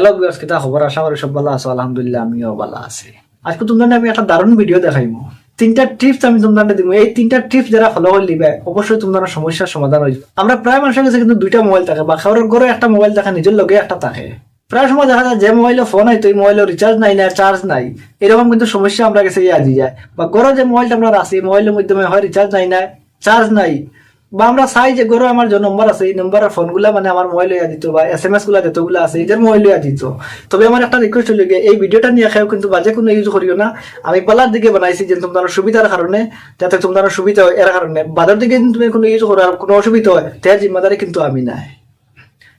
Hello বিয়ার্স কিতা খবর আশা করি সব ভালো আছো, আলহামদুলিল্লাহ, আমিও ভালো আছি। আজকে তোমাদের আমি একটা দারুণ ভিডিও দেখাইমু। তিনটা টিপস আমি তোমাদের দিব এই তিনটা টিপস যারা ফলো করে লিবে অবশ্যই তোমাদের সমস্যার সমাধান হয়ে আমরা প্রায় মানুষের কাছে কিন্তু দুইটা মোবাইল থাকে, বা কারোর ঘরে একটা মোবাইল থাকে, নিজের লগে একটা থাকে। প্রায় সময় দেখা যায় যে মোবাইলে ফোন হয়, তো এই মোবাইলে রিচার্জ নাই না চার্জ নাই। এরকম কিন্তু সমস্যা আমরা কাছে আজি যায়। বা ঘরে যে মোবাইলটা আমরা আছে এই মোবাইলের মাধ্যমে হয় রিচার্জ নাই না চার্জ নাই। বা আমরা চাই যে গরু আমার যে নম্বর আছে, এই নম্বরের ফোনগুলা মানে আমার মোবাইল লইয়া দিত বা এস এম এসগুলা যতগুলো আছে এদের মোবাইল লইয়া দিত তবে আমার একটা রিকোয়েস্ট হলো এই ভিডিওটা নিয়ে খেয়েও কিন্তু বাজে কোনো ইউজ করিও না। আমি পালার দিকে বানাইছি যে তোমার সুবিধার কারণে যাতে তোমার সুবিধা হয় এর কারণে বাজার দিকে তুমি কোনো ইউজ করো আর কোনো অসুবিধা হয় তার জিম্মাদারি কিন্তু আমি নাই।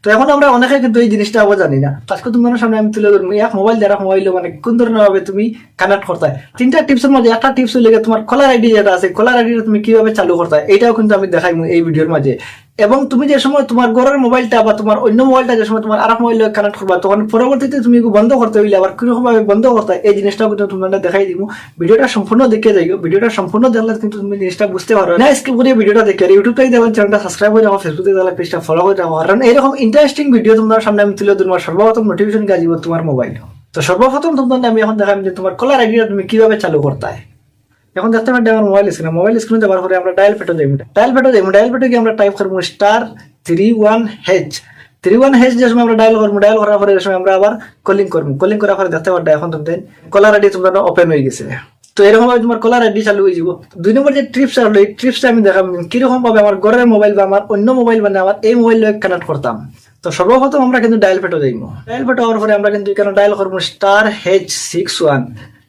তো এখন আমরা অনেকে কিন্তু এই জিনিসটা আবার জানি না। আজকে তোমার সামনে আমি তুলে ধরবো এক মোবাইল দ্বারা মোবাইল মানে কোন ধরনের ভাবে তুমি কানেক্ট করতে তিনটা টিপসের মধ্যে একটা টিপস হলে তোমার কলার আইডি যেটা আছে কলার আইডিটা তুমি কীভাবে চালু করতে এটাও কিন্তু আমি দেখাই এই ভিডিওর মাঝে। এবং তুমি যে সময় তোমার ঘরের মোবাইলটা বা তোমার অন্য মোবাইলটা যে সময় তোমার আর মোবাইল কানেক্ট করবা, তখন পরবর্তীতে তুমি বন্ধ করতে হইলে আবার কীরকম ভাবে বন্ধ করতে এই জিনিসটাও কিন্তু তোমার দেখাই দিব। ভিডিওটা সম্পূর্ণ দেখে যাইও, ভিডিওটা সম্পূর্ণ দেখলে কিন্তু তুমি জিনিসটা বুঝতে পারো না স্কিপ করে ভিডিওটা দেখে ইউটিউব থেকে চ্যানেলটা সাবস্ক্রাইব করে রাখো ফেসবুকে দেওয়া পেজটা ফলো করে রাখো। কারণ এরকম ইন্টারেস্টিং ভিডিও তোমার সামনে আমি তুলে ধরবো সর্বপ্রথম নোটিফিকেশন কাজ তোমার মোবাইল তো সর্বপ্রথম তোমার আমি এখন দেখাম যে তোমার কলার আইডিটা তুমি কীভাবে চালু করতে হয়। এখন দেখতে পাচ্ছি আমার মোবাইল স্ক্রিনে। মোবাইল স্ক্রিনে যাওয়ার পরে আমরা ডায়াল পেটো যাই ডায়াল পেটো যাই ডায়াল পেটো গিয়ে আমরা টাইপ করব star three one hash three one hash যে সময় আমরা ডায়াল করব, ডায়াল করার পরে সময় আমরা আবার কলিং করব। কলিং করার পরে দেখতে পারবে এখন তোমাদের কলার আইডি তোমার ওপেন হয়ে গেছে। তো এরকম ভাবে তোমার কলার আইডি চালু হয়ে যাব। দুই নম্বর যে ট্রিপস আসলো এই ট্রিপসটা আমি দেখাম কীরকম ভাবে আমার ঘরের মোবাইল বা আমার অন্য মোবাইল মানে আমার এই মোবাইল কানেক্ট করতাম। তো সর্বপ্রথম আমরা কিন্তু ডায়াল পেটো যাইব ডায়াল পেটো হওয়ার পরে আমরা কিন্তু এখানে ডায়াল করব star hash six one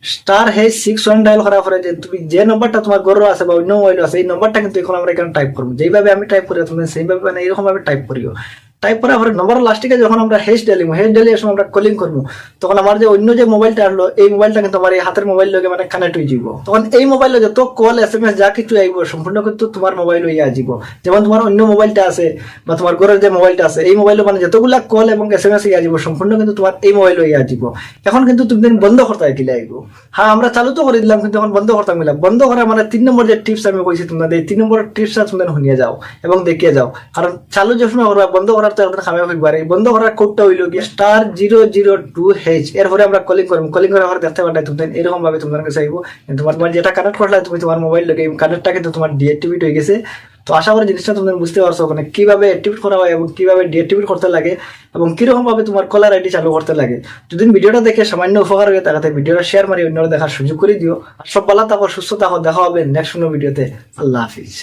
star hash six one dial করার পরে যে তুমি যে নম্বরটা তোমার গরু আছে বা অন্য মোবাইল আছে, এই নম্বরটা কিন্তু এখন আমরা এখানে টাইপ করব। যেইভাবে আমি টাইপ করি তুমি সেইভাবে মানে এরকম ভাবে টাইপ করিও। টাইপ করার পরে নম্বর লাস্টিকে যখন আমরা হেস ডালিম হেস ডালিয়ে সময় আমরা কলিং করব তখন আমার যে অন্য যে মোবাইলটা আসলো, এই মোবাইলটা কিন্তু আমার এই হাতের মোবাইল লগে মানে কানেক্ট হয়ে যাব তখন এই মোবাইলে যত কল এস এম এস যা কিছু আইব, সম্পূর্ণ কিন্তু তোমার মোবাইল হয়ে আসব যেমন তোমার অন্য মোবাইলটা আছে, বা তোমার ঘরের যে মোবাইলটা আছে, এই মোবাইলে মানে যতগুলা কল এবং এস এম এস হয়ে আসব সম্পূর্ণ কিন্তু তোমার এই মোবাইল হয়ে আসব এখন কিন্তু তুমি দিন বন্ধ করতে কিলে আইব হ্যাঁ আমরা চালু তো করে দিলাম, কিন্তু এখন বন্ধ করতাম মিলাম বন্ধ করা মানে তিন নম্বর যে টিপস আমি কইছি তোমাদের, এই তিন নম্বর টিপসটা তুমি শুনিয়ে যাও এবং দেখিয়ে যাও। কারণ চালু যে সময় করবা, বন্ধ করার তো বন্ধ করার কোডটা হইল star zero zero two hash এরপরে আমরা কলিং কলিং দেখতে তুমি এরকম ভাবে তোমার কাছে তোমার মোবাইল যেটা কানেক্ট তুমি তোমার মোবাইল লগে কানেক্টটা কিন্তু তোমার হয়ে গেছে। তো আশা করি জিনিসটা বুঝতে পারছ ওখানে কীভাবে করা হয় এবং কীভাবে করতে লাগে এবং তোমার কলার আইডি চালু করতে লাগে। যদি ভিডিওটা দেখে সামান্য উপকার হয়ে তাকাতে ভিডিওটা শেয়ার মারি, অন্যরা দেখার সুযোগ করে দিও। আর সব ভালো থাকো, সুস্থ থাকো, দেখা হবে নেক্সট কোনো ভিডিওতে আল্লাহ হাফিজ।